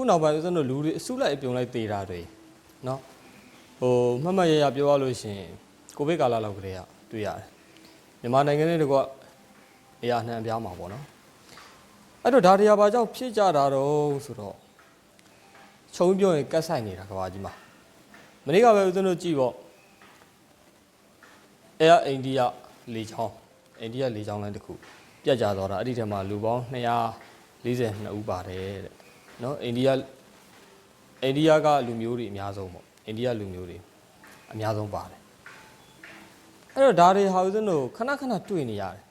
ခုနောက်ပိုင်းဦးဇင်းတို့လူတွေအစုလိုက်အပြုံလိုက်တေတာတွေနော်ဟိုမှတ်မှတ်ရရပြောရလို့ရှိရင်ကိုဗစ်ကာလလောက်ကလေးကတွေ့ရတယ်မြန်မာနိုင်ငံနဲ့တကွအရာနှံပြားမှာပေါ့နော်အဲ့တော့ဒါတရားဘာကြောင့်ဖြစ်ကြတာတော့ဆိုတော့ခြုံပြောရင်ကတ်ဆိုင်နေတာကဘာကြီးမှာမနေ့ကပဲဦးဇင်းတို့ကြည့်ပေါ့အဲအိန္ဒိယလေချောင်းအိန္ဒိယလေချောင်းလိုင်းတစ်ခုပြတ်ကျသွားတာအဲ့ဒီထဲမှာလူပေါင်း242ဦးပါတယ်တဲ့ နော်အိန္ဒိယအိန္ဒိယကလူမျိုးတွေအများဆုံးပေါ့အိန္ဒိယလူမျိုးတွေအများဆုံးပါတယ်အဲ့တော့ဒါတွေဟာဦးဇင်းတို့ခဏခဏတွေ့နေရတယ်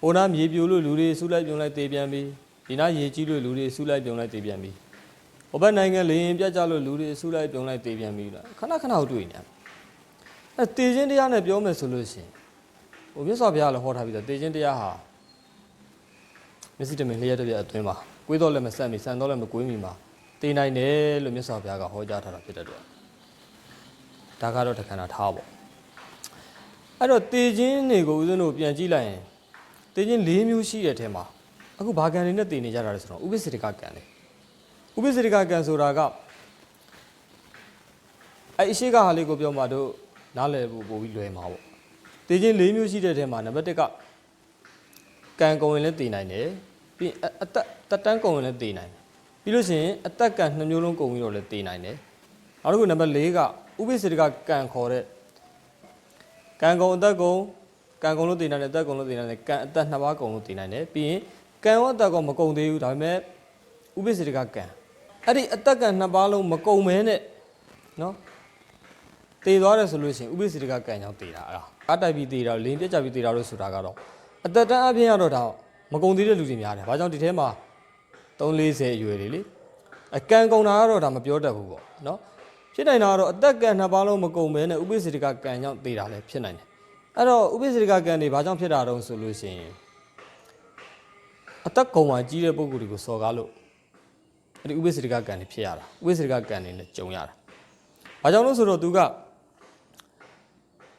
ဟိုနာမြေပြိုလို့လူတွေဆူလိုက်ပြုံလိုက်တေးပြန်ပြီဒီနာရေကြီးလို့လူတွေဆူလိုက်ပြုံလိုက်တေးပြန်ပြီဟိုဘက်နိုင်ငံလေရင်ပြတ်ကျလို့လူတွေဆူလိုက်ပြုံလိုက်တေးပြန်ပြီလားခဏခဏတွေ့နေရတယ်အဲတေးချင်းတရားနဲ့ပြောမယ်ဆိုလို့ရှိရင်ဟိုမြတ်စွာဘုရားလည်းဟောထားပြီးတော့တေးချင်းတရားဟာမျက်စိတမင်လျှက်တစ်ပြက်အတွင်းမှာ ကွေးတော့လည်းမဆက်မီဆန်တော့လည်းမကွေးမီမှာတေးနိုင်တယ်လို့မြတ်စွာဘုရားကဟောကြားထားတာဖြစ်တဲ့အတွက်ဒါကတော့တခဏထားပေါ့အဲ့တော့တေးချင်းတွေကိုဦးဇင်းတို့ပြန်ကြည့်လိုက်ရင်တေးချင်း၄မျိုးရှိတဲ့ထဲမှာအခုဘာကံတွေနဲ့တည်နေကြတာလဲဆိုတော့ဥပ္ပစ္စရိကကံလေဥပ္ပစ္စရိကကံဆိုတာကအဲ့အရှိကဟာလေးကိုပြောမှတို့နားလည်ဖို့ပို့ပြီးလွယ်မှာပေါ့တေးချင်း၄မျိုးရှိတဲ့ထဲမှာနံပါတ်၁ကကံကုံရင်လည်းတည်နိုင်တယ် ပြီးရင်အအသက်တက်တန်းကုံရင်လည်းတည်နိုင်တယ်ပြီးလို့ရှိရင်အသက်ကံနှမျိုးလုံးကုံပြီးတော့လည်းတည်နိုင်တယ်နောက်တစ်ခုနံပါတ်၄ကဥပ္ပစ္စရိကကံခေါ်တဲ့ကံကုံအသက်ကုံကံကုံလို့တည်နိုင်တယ်အသက်ကုံလို့တည်နိုင်တယ်ကံအသက်နှစ်ပါးကုံလို့တည်နိုင်တယ်ပြီးရင်ကံရောအသက်ကုံမကုံသေးဘူးဒါပေမဲ့ဥပ္ပစ္စရိကကံအဲ့ဒီအသက်ကံနှစ်ပါးလုံးမကုံမဲနဲ့နော်တည်သွားတယ်ဆိုလို့ရှိရင်ဥပိ္ပစေတကကံကြောင့်တည်တာအဲ့ဒါအတိုက်ပြီးတည်တာလင်းပြက်ကြပြီးတည်တာလို့ဆိုတာကတော့အသက်တန်းအပြင်ကတော့ဒါ မကုံသေးတဲ့လူတွေများတယ်။ဘာကြောင့်ဒီထဲမှာ340အရွယ်တွေလေအကံကုံတာကတော့ဒါမပြောတတ်ဘူးပေါ့နော်။ဖြစ်နိုင်တာကတော့အသက်ကံနှစ်ပါးလုံးမကုံမဲနဲ့ဥပိ္ပစေတကကံကြောင့်တည်တာလည်းဖြစ်နိုင်တယ်။အဲ့တော့ဥပိ္ပစေတကကံတွေဘာကြောင့်ဖြစ်တာတုံးဆိုလို့ရှိရင်အသက်ကုံမှာကြီးတဲ့ပုံကိုယ်တွေကိုစော်ကားလို့အဲ့ဒီဥပိ္ပစေတကကံတွေဖြစ်ရတာဥပိ္ပစေတကကံတွေနဲ့ကြုံရတာ။ဘာကြောင့်လို့ဆိုတော့သူက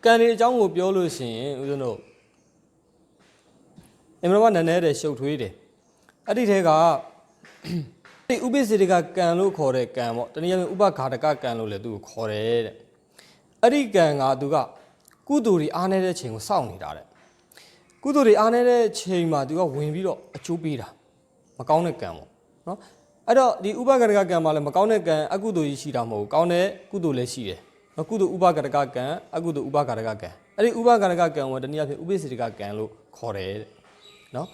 ကံဒီအကြောင်းကိုပြောလို့ရှိရင်ဦးဇင်းတို့ အင်မရမနည်းနည်းတဲ့ရှုပ်ထွေးတယ်အဲ့ဒီထဲကဒီဥပိ္ပစေတကကံလို့ခေါ်တဲ့ကံပေါ့တနည်းအားဖြင့်ဥပဃာတကကံလို့လည်းသူကိုခေါ်တယ်တဲ့အဲ့ဒီကံကသူကကုသိုလ်တွေအားနေတဲ့ချိန်ကိုစောင့်နေတာတဲ့ကုသိုလ်တွေအားနေတဲ့ချိန်မှာသူကဝင်ပြီးတော့အကျိုးပေးတာမကောင်းတဲ့ကံပေါ့နော်အဲ့တော့ဒီဥပဃာတကကံမှာလည်းမကောင်းတဲ့ကံအကုသိုလ်ကြီးရှိတာမဟုတ်ဘူးကောင်းတဲ့ကုသိုလ်လည်းရှိတယ်နော်ကုသိုလ်ဥပကရကကံအကုသိုလ်ဥပကရကကံအဲ့ဒီဥပကရကကံကိုတနည်းအားဖြင့်ဥပိ္ပစေတကကံလို့ခေါ်တယ်တဲ့ နော်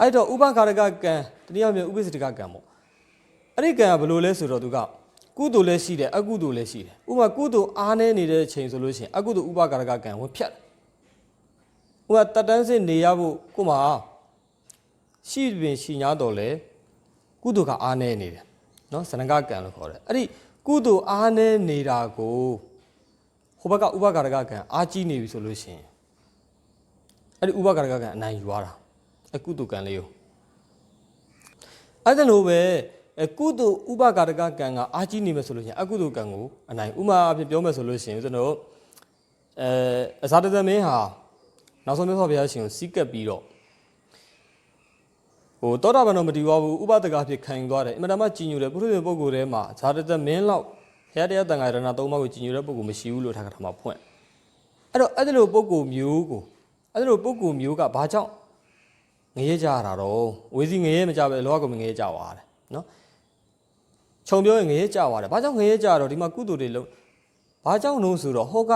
အဲ့တော့ဥပကရကကံတနည်းအားဖြင့်ဥပိ္ပစေတကကံပေါ့အဲ့ဒီကံကဘယ်လိုလဲဆိုတော့သူကကုသိုလ်လည်းရှိတယ်အကုသိုလ်လည်းရှိတယ်ဥပမာကုသိုလ်အားနေနေတဲ့ချိန်ဆိုလို့ရှိရင်အကုသိုလ်ဥပကရကကံဝင်ဖြတ်တယ်ဥပမာတတ်တန်းစစ်နေရဖို့ကိုမှရှိပင်ရှိ냐တော်လဲကုသိုလ်ကအားနေနေတယ်နော်ဇနကကံလို့ခေါ်တယ်အဲ့ဒီကုသိုလ်အားနေနေတာကိုဟိုဘက်ကဥပကာရကကံအာကြီးနေပြီဆိုလို့ရှိရင်အဲ့ဒီဥပကာရကကံအနိုင်ယူရတာ အကုတုကံလေးကိုအဲ့ဒါလိုပဲအကုတုဥပကာရကကံကအာကြီးနေမယ်ဆိုလို့ရှိရင်အကုတုကံကိုအနိုင်ဥမာအဖြစ်ပြောမယ်ဆိုလို့ရှိရင်ကျွန်တော်အဲအဇာတသမင်းဟာနောက်ဆုံးမြတ်စွာဘုရားရှင်ကိုစီးကပ်ပြီးတော့ဟိုတောတာပန်တော့မတည်သွားဘူးဥပဒကအဖြစ်ခံယူသွားတယ်အမှန်တမ်းကြည်ညိုတယ်ပုရိသေပုဂ္ဂိုလ်ထဲမှာဇာတသမင်းလောက်ဘုရားတရားတန်ခါရဏသုံးပါးကိုကြည်ညိုတဲ့ပုဂ္ဂိုလ်မရှိဘူးလို့ထာကထာမှာဖွင့်အဲ့တော့အဲ့ဒီလိုပုဂ္ဂိုလ်မျိုးကိုအဲ့ဒီလိုပုဂ္ဂိုလ်မျိုးကဘာကြောင့် ငရဲကြရတာတော့ဝေစီငရဲမကြပဲလောကကိုငရဲကြသွားတယ်နော်ခြုံပြောရင်ငရဲကြသွားတယ်ဘာကြောင့်ငရဲကြတော့ဒီမှာကုသိုလ်တွေလုံးဘာကြောင့်လို့ဆိုတော့ဟောက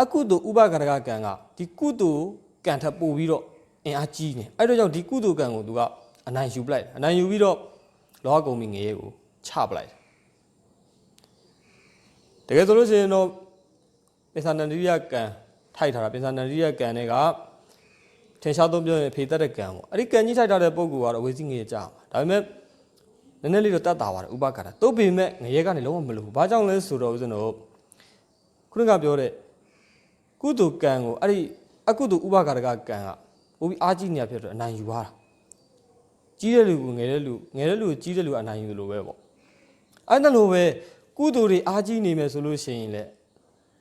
အကုသိုလ်ဥပကရကကံကဒီကုသိုလ်ကံထပ်ပို့ပြီးတော့အင်အားကြီးနေအဲ့တော့ကြောင့်ဒီကုသိုလ်ကံကိုသူကအနိုင်ယူပလိုက်တယ်အနိုင်ယူပြီးတော့လောကကုံမီငရဲကိုချပလိုက်တယ်တကယ်ဆိုလို့ရှိရင်တော့ပိဿာနန္ဒရိယကံထိုက်ထားတာပိဿာနန္ဒရိယကံတွေက ထင်ရှားသုံးပြောရင်ဖေတတ်တဲ့ကံပေါ့အဲ့ဒီကံကြီးထိုက်ထားတဲ့ပုံကူကတော့ဝေစီငရေကြာမှာဒါပေမဲ့နည်းနည်းလေးတော့တတ်တာပါတယ်ဥပကာရတုတ်ပေမဲ့ငရေကနေလုံးဝမလို့ဘူးဘာကြောင့်လဲဆိုတော့ဦးဇင်းတို့ခုနကပြောတဲ့ကုသိုလ်ကံကိုအဲ့ဒီအကုသိုလ်ဥပကာရကကံကပိုပြီးအားကြီးနေရဖြစ်တော့အနိုင်ယူသွားတာကြီးတဲ့လူကငယ်တဲ့လူငယ်တဲ့လူကိုကြီးတဲ့လူကအနိုင်ယူလို့ပဲပေါ့အဲ့ဒါလိုပဲကုသိုလ်တွေအားကြီးနေမယ်ဆိုလို့ရှိရင်လည်း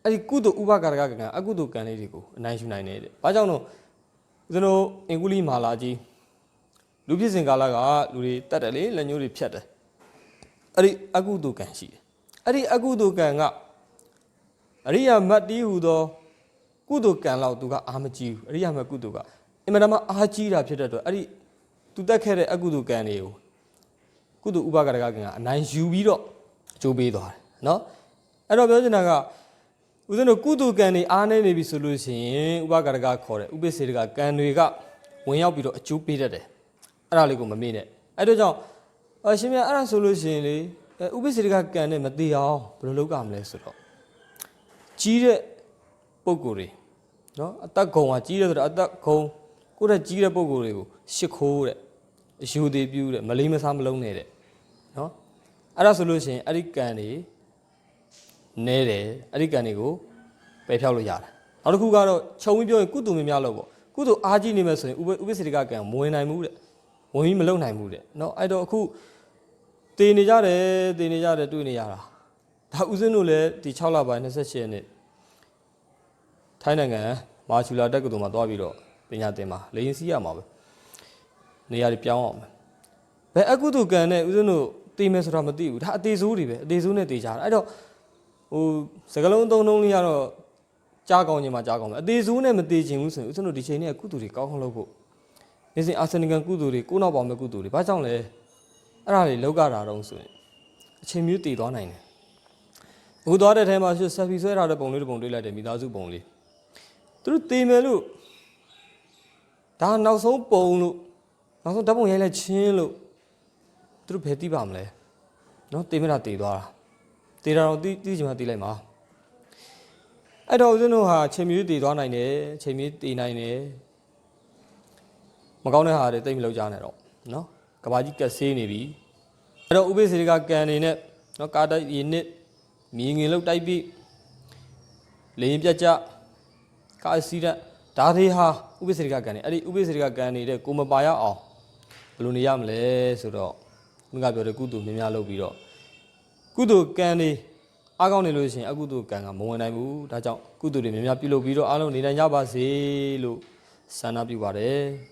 အဲ့ဒီကုသိုလ်ဥပကာရကကံအကုသိုလ်ကံလေးတွေကိုအနိုင်ယူနိုင်တယ်တဲ့။ဘာကြောင့်လို့ ဦးဇင်းတို့အင်ကုလိမာလာကြီးလူဖြစ်စဉ်ကာလကလူတွေတတ်တယ်လေလက်ညှိုးတွေဖြတ်တယ်အဲ့ဒီအကုသိုလ်ကံရှိတယ်အဲ့ဒီအကုသိုလ်ကံကအရိယာမတ်တီးဟူသောကုသိုလ်ကံလောက်သူကအာမကြီးဘူးအရိယာမတ်ကုသိုလ်ကအင်မတန်မှအာကြီးတာဖြစ်တဲ့အတွက်အဲ့ဒီသူတက်ခဲ့တဲ့အကုသိုလ်ကံတွေကိုကုသိုလ်ဥပကရကကံကအနိုင်ယူပြီးတော့အကျိုးပေးသွားတယ်နော်အဲ့တော့ပြောချင်တာက ဦးဇင်းတို့ကုသိုလ်ကံတွေအားနေနေပြီဆိုလို့ရှိရင်ဥပကရကခေါ်တဲ့ဥပိ္ပစေတကကံတွေကဝင်ရောက်ပြီးတော့အကျိုးပေးတတ်တယ်အဲ့ဒါလေးကိုမမေ့နဲ့အဲ့တော့ကြောင့်အရှင်မြတ်အဲ့ဒါဆိုလို့ရှိရင်လေအဲဥပိ္ပစေတကကံနဲ့မတည်အောင်ဘယ်လိုလုပ်ကြမလဲဆိုတော့ကြီးတဲ့ပုံကိုယ်တွေနော်အသက်ကုံကကြီးတယ်ဆိုတော့အသက်ကုံကိုယ့်တဲ့ကြီးတဲ့ပုံကိုယ်တွေကိုရှ िख ိုးတဲ့အယူသေးပြူးတဲ့မလေးမစားမလုံးနဲ့တဲ့နော်အဲ့ဒါဆိုလို့ရှိရင်အဲ့ဒီကံတွေ နဲတယ်အဲ့ဒီကံတွေကိုပယ်ဖြောက်လို့ရတယ်နောက်တစ်ခုကတော့ခြုံပြီးပြောရင်ကုသိုလ်များများလို့ပေါ့ကုသိုလ်အားကြီးနေမယ်ဆိုရင်ဥပဥပ္ပစေတကကံမဝင်နိုင်ဘူးတဲ့ဝင်ပြီးမလုံနိုင်ဘူးတဲ့နော်အဲ့တော့အခုတည်နေကြတယ်တည်နေကြတယ်တွေ့နေရတာဒါဥစဉ်တို့လည်းဒီ6လပိုင်း28ရက်နေ့ထိုင်းနိုင်ငံမာချူလာတက္ကသိုလ်မှာသွားပြီးတော့ပညာသင်မှာလေရင်စီးရမှာပဲနေရာတွေပြောင်းအောင်ပဲဘယ်အကုသိုလ်ကံနဲ့ဥစဉ်တို့တည်မယ်ဆိုတာမသိဘူးဒါအသေးစိုးတွေပဲအသေးစိုးနဲ့တည်ကြတာအဲ့တော့ ဟိုစကလုံးသုံးလုံးလေးကတော့ကြားကောင်းခြင်းမှာကြားကောင်းမယ်အသေးစိုးနဲ့မတည်ခြင်းဘူးဆိုရင်ဥစဉ်တို့ဒီချိန်နဲ့ကုသိုလ်တွေကောင်းကောင်းလုပ်ဖို့နေစဉ်အာဆနိကန်ကုသိုလ်တွေကိုနောက်ပေါင်းမဲ့ကုသိုလ်တွေဘာကြောင့်လဲအဲ့ဒါတွေလောက်ကြတာတော့ဆိုရင်အချိန်မျိုးတည်သွားနိုင်တယ်အခုသွားတဲ့ထဲမှာရှဆက်ဖီဆွဲထားတဲ့ပုံလေးတစ်ပုံတွေ့လိုက်တယ်မိသားစုပုံလေးသူတို့တေမယ်လို့ဒါနောက်ဆုံးပုံလို့နောက်ဆုံးဓာတ်ပုံရိုက်လိုက်ချင်းလို့သူတို့ဘယ်သိပါမလဲနော်တေမတာတေသွားတာ တေတာတော့တီးတီးချင်မှတီးလိုက်မှာအဲ့တော့ဦးဇင်းတို့ဟာချိန်မြူးတေသွားနိုင်တယ်ချိန်မြူးတေနိုင်တယ်မကောင်းတဲ့ဟာတွေတိတ်မလောက်ကြနဲ့တော့နော်ကဘာကြီးကက်ဆေးနေပြီအဲ့တော့ဥပိ္ပစေကကန်နေနဲ့နော်ကာတိုက်ရနစ်မြင်ငင်လောက်တိုက်ပြီးလေရင်ပြတ်ကြကာစီရက်ဒါတွေဟာဥပ္ပစေကကံနေအဲ့ဒီဥပ္ပစေကကံနေတဲ့ကိုမပါရအောင်ဘယ်လိုနေရမလဲဆိုတော့မင်းကပြောတဲ့ကုသိုလ်များများလုပ်ပြီးတော့ ကုသိုလ်ကံနေအားကောင်းနေလို့ရှိရင်အကုသိုလ်ကံကမဝင်နိုင်ဘူးဒါကြောင့်ကုသိုလ်တွေများများပြုလုပ်ပြီးတော့အားလုံးနေနိုင်ကြပါစေလို့ဆန္ဒပြုပါတယ်